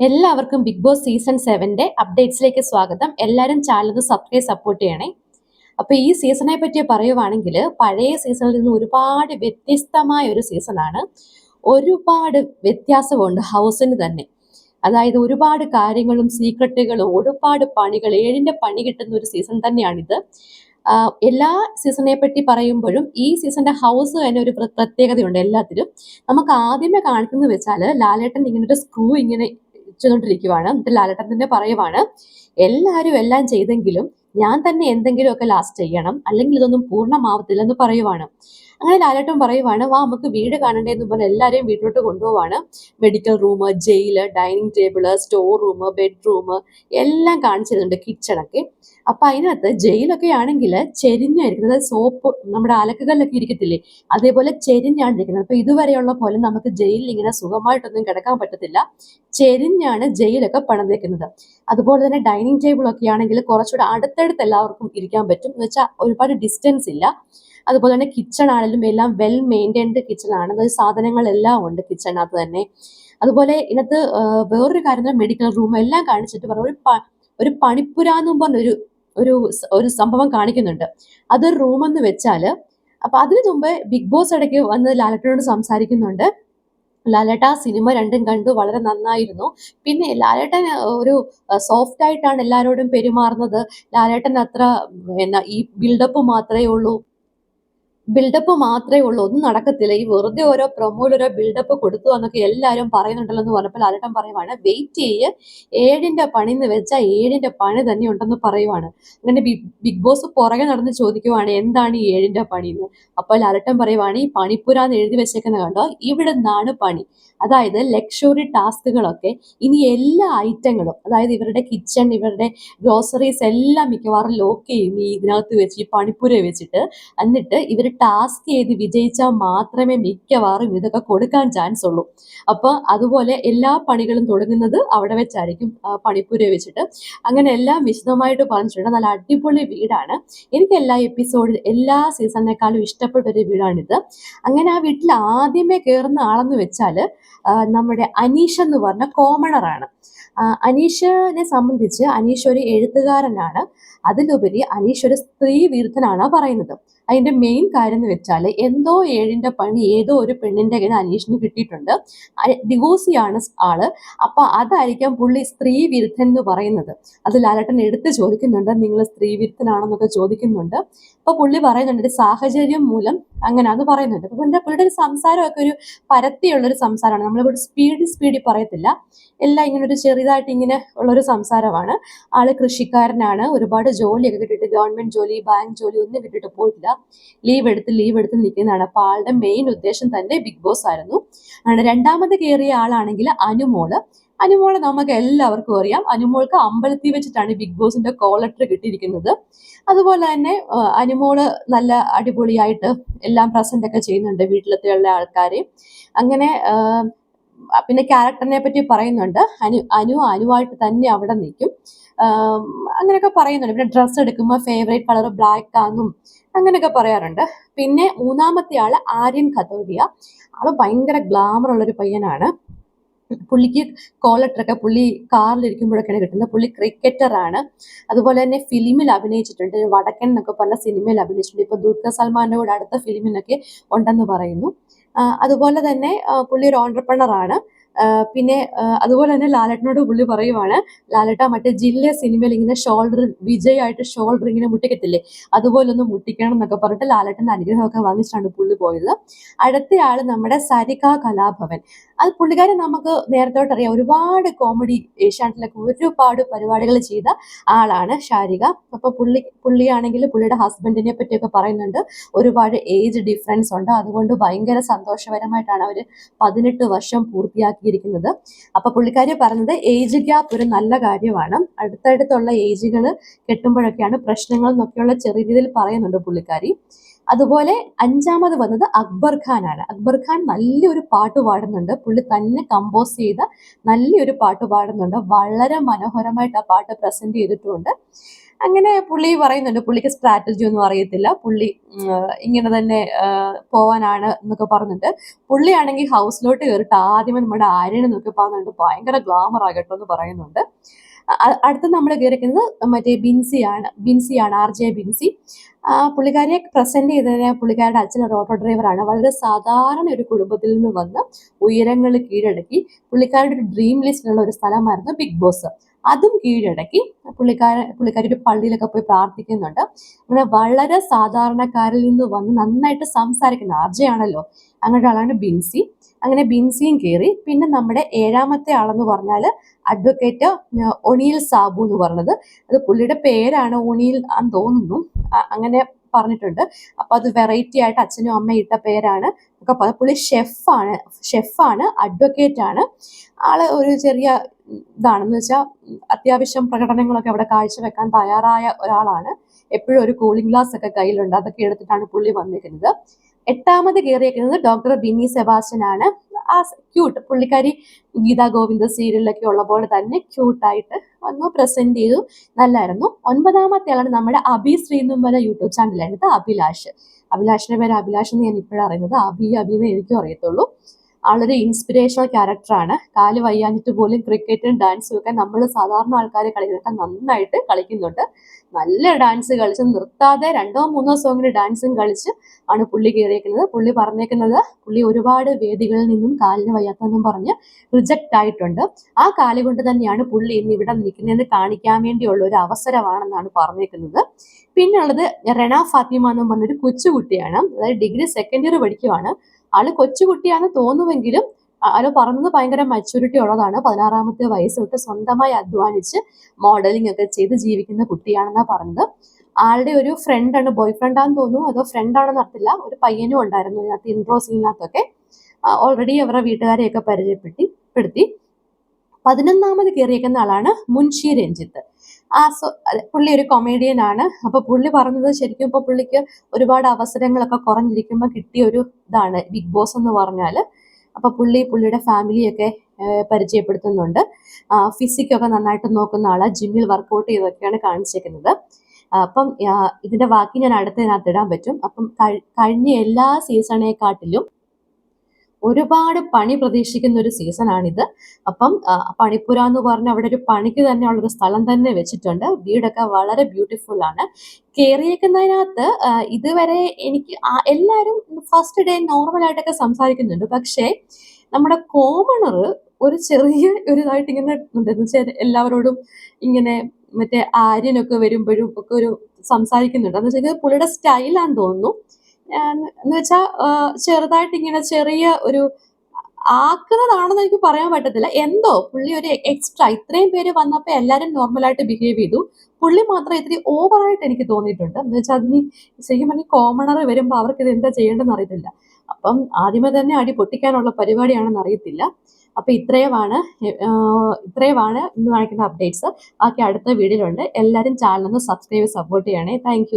എല്ലാവർക്കും big boss season സെവന്റെ അപ്ഡേറ്റ്സിലേക്ക് സ്വാഗതം. എല്ലാവരും ചാനൽ സബ്സ്ക്രൈബ് സപ്പോർട്ട് ചെയ്യണേ. അപ്പോൾ ഈ സീസണെ പറ്റി പറയുവാണെങ്കിൽ പഴയ സീസണിൽ നിന്ന് ഒരുപാട് വ്യത്യസ്തമായ ഒരു സീസണാണ് ഒരുപാട് വ്യത്യാസമുണ്ട് ഹൗസിന് തന്നെ. അതായത് ഒരുപാട് കാര്യങ്ങളും സീക്രട്ടുകളും ഒരുപാട് പണികൾ ഏഴിന്റെ പണി കിട്ടുന്ന ഒരു സീസൺ തന്നെയാണിത്. എല്ലാ സീസണെ പറ്റി പറയുമ്പോഴും ഈ സീസണിന്റെ ഹൗസ് തന്നെ ഒരു പ്ര- പ്രത്യേകതയുണ്ട് എല്ലാത്തിലും. നമുക്ക് ആദ്യമേ കാണിക്കുന്നത് വെച്ചാൽ ലാലേട്ടൻ ഇങ്ങനെ ഒരു സ്ക്രൂ ഇങ്ങനെ വെച്ചുകൊണ്ടിരിക്കുവാണ് എന്നിട്ട് ലാലേട്ടൻ തന്നെ പറയുവാണ് എല്ലാവരും എല്ലാം ചെയ്തെങ്കിലും ഞാൻ തന്നെ എന്തെങ്കിലുമൊക്കെ ലാസ്റ്റ് ചെയ്യണം. അല്ലെങ്കിൽ ഇതൊന്നും പൂർണമാവത്തില്ലെന്ന് പറയുവാണ്. അങ്ങനെ ലാലേട്ടൻ പറയുവാണ് വാ നമുക്ക് വീട് കാണണ്ടേന്ന് പറഞ്ഞ് എല്ലാവരെയും വീട്ടിലോട്ട് കൊണ്ടുപോവാണ്. Medical room jail dining table store room bedroom എല്ലാം കാണിച്ചിരുന്നുണ്ട് കിച്ചണൊക്കെ അപ്പൊ അതിനകത്ത് ജയിലൊക്കെ ആണെങ്കിൽ ചെരിഞ്ഞായിരിക്കും അതായത് സോപ്പ് നമ്മുടെ അലക്കുകളിലൊക്കെ ഇരിക്കത്തില്ലേ? അതേപോലെ ചെരിഞ്ഞാണ് ഇരിക്കുന്നത് അപ്പൊ ഇതുവരെയുള്ള പോലെ നമുക്ക് ജയിലിൽ ഇങ്ങനെ സുഖമായിട്ടൊന്നും കിടക്കാൻ പറ്റത്തില്ല. ചെരിഞ്ഞാണ് ജയിലൊക്കെ പണിതേക്കുന്നത് അതുപോലെ തന്നെ ഡൈനിങ് ടേബിളൊക്കെ ആണെങ്കിൽ കുറച്ചുകൂടെ അടുത്തടുത്ത് എല്ലാവർക്കും ഇരിക്കാൻ പറ്റും. എന്ന് വെച്ചാൽ ഒരുപാട് ഡിസ്റ്റൻസ് ഇല്ല. അതുപോലെ തന്നെ കിച്ചൺ ആണെങ്കിലും എല്ലാം വെൽ മെയിന്റൈൻഡ് കിച്ചൺ ആണ്. അതായത് സാധനങ്ങളെല്ലാം ഉണ്ട് കിച്ചണിനകത്ത് തന്നെ. അതുപോലെ ഇതിനകത്ത് വേറൊരു കാര്യം മെഡിക്കൽ റൂം എല്ലാം കാണിച്ചിട്ട് പറഞ്ഞു ഒരു ഒരു പണിപ്പുര എന്നും പറഞ്ഞൊരു ഒരു ഒരു സംഭവം കാണിക്കുന്നുണ്ട്. അതൊരു റൂം എന്ന് വെച്ചാൽ അപ്പൊ അതിനു മുമ്പ് ബിഗ് ബോസ് ഇടയ്ക്ക് വന്ന് ലാലട്ടനോട് സംസാരിക്കുന്നുണ്ട്. ലാലേട്ട സിനിമ രണ്ടും കണ്ടു വളരെ നന്നായിരുന്നു. പിന്നെ ലാലേട്ടൻ ഒരു സോഫ്റ്റ് ആയിട്ടാണ് എല്ലാവരോടും പെരുമാറുന്നത്. ലാലേട്ടൻ അത്ര എന്നാ ഈ ബിൽഡപ്പ് മാത്രമേ ഉള്ളൂ. ബിൽഡപ്പ് മാത്രമേ ഉള്ളൂ. ഒന്നും നടക്കത്തില്ല. ഈ വെറുതെ ഓരോ പ്രൊമോയിൽ ഓരോ ബിൽഡപ്പ് കൊടുത്തു എന്നൊക്കെ എല്ലാവരും പറയുന്നുണ്ടല്ലോ എന്ന് പറഞ്ഞപ്പോൾ അരട്ടം പറയുവാണ് വെയിറ്റ് ചെയ്യ്. ഏഴിന്റെ പണി എന്ന് വെച്ചാൽ ഏഴിന്റെ പണി തന്നെ ഉണ്ടെന്ന് പറയുവാണ്. അങ്ങനെ ബിഗ് ബോസ് പുറകെ നടന്ന് ചോദിക്കുവാണ് എന്താണ് ഈ ഏഴിന്റെ പണി എന്ന് അപ്പോൾ അരട്ടം പറയുവാണ് ഈ പണിപ്പുര എന്ന് എഴുതി വെച്ചേക്കുന്ന കണ്ടോ? ഇവിടെ നിന്നാണ് പണി. അതായത് ലക്ഷറി ടാസ്കുകളൊക്കെ ഇനി എല്ലാ ഐറ്റങ്ങളും അതായത് ഇവരുടെ കിച്ചൺ ഇവരുടെ ഗ്രോസറീസ് എല്ലാം മിക്കവാറും ലോക്ക് ചെയ്യും ഈ ഇതിനകത്ത് വെച്ച് ഈ പണിപ്പുര വെച്ചിട്ട്. എന്നിട്ട് ഇവർ ടാസ്ക് ചെയ്ത് വിജയിച്ചാൽ മാത്രമേ മിക്കവാറും ഇതൊക്കെ കൊടുക്കാൻ ചാൻസ് ഉള്ളൂ. അപ്പോൾ അതുപോലെ എല്ലാ പണികളും തുടങ്ങുന്നത് അവിടെ വെച്ചായിരിക്കും പണിപ്പുര വെച്ചിട്ട്. അങ്ങനെ എല്ലാം വിശദമായിട്ട് പറഞ്ഞിട്ടുണ്ട്. നല്ല അടിപൊളി വീടാണ്. എനിക്ക് എല്ലാ എപ്പിസോഡിൽ എല്ലാ സീസണിനേക്കാളും ഇഷ്ടപ്പെട്ട ഒരു വീടാണിത്. അങ്ങനെ ആ വീട്ടിൽ ആദ്യമേ കയറുന്ന ആളെന്ന് വെച്ചാൽ നമ്മുടെ അനീഷ് എന്ന് പറഞ്ഞ കോമണറാണ് അനീഷിനെ സംബന്ധിച്ച് അനീഷ് ഒരു എഴുത്തുകാരനാണ്. അതിലുപരി അനീഷ് ഒരു സ്ത്രീ വിരുദ്ധനാണ് പറയുന്നത്. അതിന്റെ മെയിൻ കാര്യം എന്ന് വെച്ചാൽ എന്തോ ഏഴിന്റെ പണി ഏതോ ഒരു പെണ്ണിന്റെ കയ്യിൽ അനീഷിന് കിട്ടിയിട്ടുണ്ട്. ഡിവോഴ്സിയാണ് ആൾ. അപ്പൊ അതായിരിക്കാം പുള്ളി സ്ത്രീ വിരുദ്ധൻ എന്ന് പറയുന്നത്. അത് ലാലട്ടൻ എടുത്ത് ചോദിക്കുന്നുണ്ട് നിങ്ങൾ സ്ത്രീ വിരുദ്ധനാണെന്നൊക്കെ ചോദിക്കുന്നുണ്ട്. അപ്പൊ പുള്ളി പറയുന്നുണ്ട് സാഹചര്യം മൂലം അങ്ങനെ അത് പറയുന്നുണ്ട്. അപ്പൊ എന്റെ പുള്ളിയുടെ ഒരു സംസാരമൊക്കെ ഒരു പരത്തിയുള്ള ഒരു സംസാരമാണ്. നമ്മളിവിടെ സ്പീഡ് സ്പീഡിൽ പറയത്തില്ല. എല്ലാം ഇങ്ങനെ ഒരു ചെറുതായിട്ട് ഇങ്ങനെ ഉള്ളൊരു സംസാരമാണ്. ആൾ കൃഷിക്കാരനാണ്. ഒരുപാട് ജോലിയൊക്കെ കിട്ടിയിട്ട് ഗവൺമെന്റ് ജോലി ബാങ്ക് ജോലി ഒന്നും കിട്ടിയിട്ട് പോയിട്ടില്ല. ലീവ് എടുത്ത് ലീവ് എടുത്ത് നിൽക്കുന്നതാണ്. അപ്പൊ ആളുടെ മെയിൻ ഉദ്ദേശം തന്നെ ബിഗ് ബോസ് ആയിരുന്നു. രണ്ടാമത് കയറിയ ആളാണെങ്കിൽ അനുമോൾ. അനുമോളെ നമുക്ക് എല്ലാവർക്കും അറിയാം. അനുമോൾക്ക് അമ്പലത്തിൽ വെച്ചിട്ടാണ് ബിഗ് ബോസിന്റെ കോൾ ലെറ്റർ കിട്ടിയിരിക്കുന്നത്. അതുപോലെ തന്നെ അനുമോൾ നല്ല അടിപൊളിയായിട്ട് എല്ലാം പ്രസന്റ് ഒക്കെ ചെയ്യുന്നുണ്ട് വീട്ടിലത്തെ ഉള്ള ആൾക്കാരെ. അങ്ങനെ പിന്നെ ക്യാരക്ടറിനെ പറ്റി പറയുന്നുണ്ട്. അനു അനു അനുവായിട്ട് തന്നെ അവിടെ നിൽക്കും. അങ്ങനെയൊക്കെ പറയുന്നുണ്ട്. പിന്നെ ഡ്രസ്സ് എടുക്കുമ്പോൾ ഫേവറേറ്റ് കളർ ബ്ലാക്ക് ആണെന്നും അങ്ങനെയൊക്കെ പറയാറുണ്ട്. പിന്നെ മൂന്നാമത്തെ ആൾ ആര്യൻ ഖത്തോരിയ ആൾ ഭയങ്കര ഗ്ലാമർ ഉള്ളൊരു പയ്യനാണ്. പുള്ളിക്ക് കോളട്ടറൊക്കെ പുള്ളി കാറിലിരിക്കുമ്പോഴൊക്കെയാണ് കിട്ടുന്നത്. പുള്ളി ക്രിക്കറ്ററാണ് അതുപോലെ തന്നെ ഫിലിമിൽ അഭിനയിച്ചിട്ടുണ്ട്. വടക്കൻ എന്നൊക്കെ പറഞ്ഞ സിനിമയിൽ അഭിനയിച്ചിട്ടുണ്ട്. ഇപ്പൊ ദുൽഖർ സൽമാന്റെ കൂടെ അടുത്ത ഫിലിമിനൊക്കെ ഉണ്ടെന്ന് പറയുന്നു. അതുപോലെ തന്നെ പുള്ളി ഒരു ആ, പിന്നെ അതുപോലെ തന്നെ ലാലട്ടനോട് പുള്ളി പറയുവാണ് ലാലട്ട മറ്റേ ജില്ല സിനിമയിൽ ഇങ്ങനെ ഷോൾഡർ വിജയമായിട്ട് ഷോൾഡർ ഇങ്ങനെ മുട്ടിക്കത്തില്ലേ? അതുപോലെ ഒന്ന് മുട്ടിക്കണം എന്നൊക്കെ പറഞ്ഞിട്ട് ലാലട്ടന്റെ അനുഗ്രഹമൊക്കെ വാങ്ങിച്ചാണ് പുള്ളി പോയത്. അടുത്ത ആൾ നമ്മുടെ സരിക കലാഭവൻ. അത് പുള്ളിക്കാരൻ നമുക്ക് നേരത്തോട്ട് അറിയാം. ഒരുപാട് കോമഡി ഏഷ്യാനെറ്റിലൊക്കെ ഒരുപാട് പരിപാടികൾ ചെയ്ത ആളാണ് ഷാരിക അപ്പൊ പുള്ളി പുള്ളിയാണെങ്കിൽ പുള്ളിയുടെ ഹസ്ബൻഡിനെ പറ്റിയൊക്കെ പറയുന്നുണ്ട്. ഒരുപാട് ഏജ് ഡിഫറൻസ് ഉണ്ട്. അതുകൊണ്ട് ഭയങ്കര സന്തോഷകരമായിട്ടാണ് അവർ പതിനെട്ട് വർഷം പൂർത്തിയാക്കിയിരിക്കുന്നത് അപ്പൊ പുള്ളിക്കാരി പറഞ്ഞത് ഏജ് ഗ്യാപ്പ് ഒരു നല്ല കാര്യമാണ്. അടുത്തടുത്തുള്ള ഏജുകൾ കെട്ടുമ്പോഴൊക്കെയാണ് പ്രശ്നങ്ങൾ എന്നൊക്കെയുള്ള ചെറിയ രീതിയിൽ പറയുന്നുണ്ട് പുള്ളിക്കാരി. അതുപോലെ അഞ്ചാമത് വന്നത് അക്ബർ ഖാനാണ് അക്ബർ ഖാൻ നല്ലൊരു പാട്ട് പാടുന്നുണ്ട്. പുള്ളി തന്നെ കമ്പോസ് ചെയ്ത നല്ലൊരു പാട്ട് പാടുന്നുണ്ട്. വളരെ മനോഹരമായിട്ട് ആ പാട്ട് പ്രസന്റ് ചെയ്തിട്ടുമുണ്ട് അങ്ങനെ പുള്ളി പറയുന്നുണ്ട് പുള്ളിക്ക് സ്ട്രാറ്റജി ഒന്നും അറിയത്തില്ല പുള്ളി ഇങ്ങനെ തന്നെ പോവാനാണ് എന്നൊക്കെ പറഞ്ഞിട്ട്. പുള്ളിയാണെങ്കിൽ ഹൗസിലോട്ട് കയറിയിട്ട് ആദ്യമേ നമ്മുടെ ആര്യനെ നോക്കി പറഞ്ഞുകൊണ്ട് ഭയങ്കര ഗ്ലാമർ ആകട്ടോ എന്ന് പറയുന്നുണ്ട്. അടുത്ത നമ്മൾ കയറിക്കുന്നത് മറ്റേ ബിൻസിയാണ് ബിൻസിയാണ് ആർ ജെ ബിൻസി. പുള്ളിക്കാരിയെ പ്രസന്റ് ചെയ്തതിന് പുള്ളിക്കാരുടെ അച്ഛൻ ഒരു ഓട്ടോ ഡ്രൈവറാണ് വളരെ സാധാരണ ഒരു കുടുംബത്തിൽ നിന്ന് വന്ന് ഉയരങ്ങൾ കീഴടക്കി പുള്ളിക്കാരുടെ ഒരു ഡ്രീം ലിസ്റ്റിലുള്ള ഒരു സ്ഥലമായിരുന്നു ബിഗ് ബോസ് അതും കീഴടക്കി പുള്ളിക്കാരൻ പുള്ളിക്കാരി ഒരു പള്ളിയിലൊക്കെ പോയി പ്രാർത്ഥിക്കുന്നുണ്ട്. അങ്ങനെ വളരെ സാധാരണക്കാരിൽ നിന്ന് വന്ന് നന്നായിട്ട് സംസാരിക്കുന്ന ആർജയാണല്ലോ. അങ്ങനത്തെ ആളാണ് ബിൻസി. അങ്ങനെ ബിൻസിയും കയറി. പിന്നെ നമ്മുടെ ഏഴാമത്തെ ആളെന്ന് പറഞ്ഞാൽ അഡ്വക്കേറ്റ് ഒണിയിൽ സാബു എന്ന് പറഞ്ഞത്. അത് പുള്ളിയുടെ പേരാണ് ഒണിയിൽ എന്ന് തോന്നുന്നു. അങ്ങനെ പറഞ്ഞിട്ടുണ്ട്. അപ്പൊ അത് വെറൈറ്റി ആയിട്ട് അച്ഛനും അമ്മയും ഇട്ട പേരാണ്. ഒക്കെ പുള്ളി ഷെഫാണ് ഷെഫാണ് അഡ്വക്കേറ്റ് ആണ് ആൾ ഒരു ചെറിയ ഇതാണെന്ന് വെച്ചാൽ അത്യാവശ്യം പ്രകടനങ്ങളൊക്കെ അവിടെ കാഴ്ചവെക്കാൻ തയ്യാറായ ഒരാളാണ്. എപ്പോഴും ഒരു കൂളിംഗ് ഗ്ലാസ് ഒക്കെ കയ്യിലുണ്ട്. അതൊക്കെ എടുത്തിട്ടാണ് പുള്ളി വന്നിരിക്കുന്നത്. എട്ടാമത് കയറിയേക്കുന്നത് ഡോക്ടർ ബിന്നി സെബാസ്റ്റ്യൻ ആണ് ആ ക്യൂട്ട് പുള്ളിക്കാരി ഗീതാ ഗോവിന്ദ സീരിയലിലൊക്കെ ഉള്ള പോലെ തന്നെ ക്യൂട്ടായിട്ട് വന്നു പ്രസന്റ് ചെയ്തു നല്ലായിരുന്നു. ഒൻപതാമത്തെ ആളാണ് നമ്മുടെ അബി ശ്രീന്നുമ്പല യൂട്യൂബ് ചാനലാണിത് അഭിലാഷ്. അഭിലാഷിന്റെ പേര് അഭിലാഷ് എന്ന് ഞാൻ ഇപ്പോഴാണ് അറിയുന്നത്. അബി അബി എന്ന് എനിക്കും അറിയത്തുള്ളൂ. ആളൊരു ഇൻസ്പിറേഷണൽ ക്യാരക്ടറാണ് കാൽ വയ്യാഞ്ഞിട്ട് പോലും ക്രിക്കറ്റും ഡാൻസും ഒക്കെ നമ്മൾ സാധാരണ ആൾക്കാർ കളിക്കുന്നൊക്കെ നന്നായിട്ട് കളിക്കുന്നുണ്ട്. നല്ല ഡാൻസ് കളിച്ച് നിർത്താതെ രണ്ടോ മൂന്നോ സോങ്ങിന് ഡാൻസും കളിച്ച് ആണ് പുള്ളി കയറിയേക്കുന്നത് പുള്ളി പറഞ്ഞേക്കുന്നത് പുള്ളി ഒരുപാട് വേദികളിൽ നിന്നും കാലിന് വയ്യാത്തെന്നും പറഞ്ഞ് റിജക്റ്റ് ആയിട്ടുണ്ട്. ആ കാൽ കൊണ്ട് തന്നെയാണ് പുള്ളി ഇന്ന് ഇവിടെ നിൽക്കുന്നതെന്ന് കാണിക്കാൻ വേണ്ടിയുള്ള ഒരു അവസരമാണെന്നാണ് പറഞ്ഞേക്കുന്നത്. പിന്നുള്ളത് റെന ഫാത്തിമ എന്നും പറഞ്ഞൊരു കൊച്ചുകുട്ടിയാണ്. അതായത് ഡിഗ്രി സെക്കൻഡ് ഇയർ പഠിക്കുവാണ്. ആൾ കൊച്ചുകുട്ടിയാണ് തോന്നുമെങ്കിലും അയാൾ പറഞ്ഞത് ഭയങ്കര മെച്ചൂരിറ്റി ഉള്ളതാണ്. പതിനാറാമത്തെ വയസ്സ് തൊട്ട് സ്വന്തമായി അധ്വാനിച്ച് മോഡലിംഗ് ഒക്കെ ചെയ്ത് ജീവിക്കുന്ന കുട്ടിയാണെന്നാണ് പറഞ്ഞത്. ആളുടെ ഒരു ഫ്രണ്ടാണ് ബോയ് ഫ്രണ്ടാന്ന് തോന്നുന്നു. അതോ ഫ്രണ്ടാണെന്ന് അറിയത്തില്ല. ഒരു പയ്യനും ഉണ്ടായിരുന്നു ഇതിനകത്ത് ഇൻട്രോ സീനകത്തൊക്കെ ഓൾറെഡി അവരുടെ വീട്ടുകാരെയൊക്കെ പരിചയപ്പെടുത്തി പെടുത്തി. പതിനൊന്നാമത് കയറിയേക്കുന്ന ആളാണ് മുൻഷി രഞ്ജിത്ത്. ആ സോ പുള്ളി ഒരു കൊമേഡിയൻ ആണ്. അപ്പൊ പുള്ളി പറഞ്ഞത് ശരിക്കും ഇപ്പൊ പുള്ളിക്ക് ഒരുപാട് അവസരങ്ങളൊക്കെ കുറഞ്ഞിരിക്കുമ്പോൾ കിട്ടിയ ഒരു ഇതാണ് ബിഗ് ബോസ് എന്ന് പറഞ്ഞാൽ അപ്പൊ പുള്ളി പുള്ളിയുടെ ഫാമിലിയൊക്കെ പരിചയപ്പെടുത്തുന്നുണ്ട്. ഫിസിക്കൊക്കെ നന്നായിട്ട് നോക്കുന്ന ആളാ. ജിമ്മിൽ വർക്കൗട്ട് ചെയ്തൊക്കെയാണ് കാണിച്ചേക്കുന്നത്. അപ്പം ഇതിന്റെ ബാക്കി ഞാൻ അടുത്തതിനകത്ത് ഇടാൻ പറ്റും. അപ്പം കഴി- കഴിഞ്ഞ എല്ലാ സീസണേക്കാട്ടിലും ഒരുപാട് പണി പ്രതീക്ഷിക്കുന്ന ഒരു സീസണാണിത് അപ്പം പണിപ്പുര എന്ന് പറഞ്ഞ അവിടെ ഒരു പണിക്ക് തന്നെ ഉള്ളൊരു സ്ഥലം തന്നെ വെച്ചിട്ടുണ്ട്. വീടൊക്കെ വളരെ ബ്യൂട്ടിഫുൾ ആണ്. കയറിയേക്കുന്നതിനകത്ത് ഇതുവരെ എനിക്ക് എല്ലാവരും ഫസ്റ്റ് ഡേ നോർമൽ ആയിട്ടൊക്കെ സംസാരിക്കുന്നുണ്ട്. പക്ഷേ നമ്മുടെ കോമണർ ഒരു ചെറിയ ഒരു ഇതായിട്ട് ഇങ്ങനെ എല്ലാവരോടും ഇങ്ങനെ മറ്റേ ആര്യനൊക്കെ വരുമ്പോഴും ഒക്കെ ഒരു സംസാരിക്കുന്നുണ്ട്. എന്ന് വെച്ചാൽ പുള്ളിയുടെ സ്റ്റൈലാന്ന് തോന്നുന്നു. എന്ന് വെച്ചാൽ ചെറുതായിട്ട് ഇങ്ങനെ ചെറിയ ഒരു ആക്കുന്നതാണെന്ന് എനിക്ക് പറയാൻ പറ്റത്തില്ല. എന്തോ പുള്ളി ഒരു എക്സ്ട്രാ ഇത്രയും പേര് വന്നപ്പോൾ എല്ലാവരും നോർമലായിട്ട് ബിഹേവ് ചെയ്തു. പുള്ളി മാത്രം ഇത്തിരി ഓവറായിട്ട് എനിക്ക് തോന്നിയിട്ടുണ്ട്. എന്ന് വെച്ചാൽ അതിന് ശരിക്കും പറഞ്ഞാൽ കോമണർ വരുമ്പോൾ അവർക്ക് ഇത് എന്താ ചെയ്യേണ്ടതെന്ന് അറിയത്തില്ല. അപ്പം ആദ്യമേ തന്നെ അടി പൊട്ടിക്കാനുള്ള പരിപാടിയാണെന്ന് അറിയത്തില്ല. അപ്പൊ ഇത്രയുമാണ് ഇത്രയുമാണ് ഇന്ന് കാണിക്കുന്ന അപ്ഡേറ്റ്സ് ബാക്കി അടുത്ത വീഡിയോയിലുണ്ട്. എല്ലാവരും ചാനൽ ഒന്ന് സബ്സ്ക്രൈബ് സപ്പോർട്ട് ചെയ്യണേ. താങ്ക്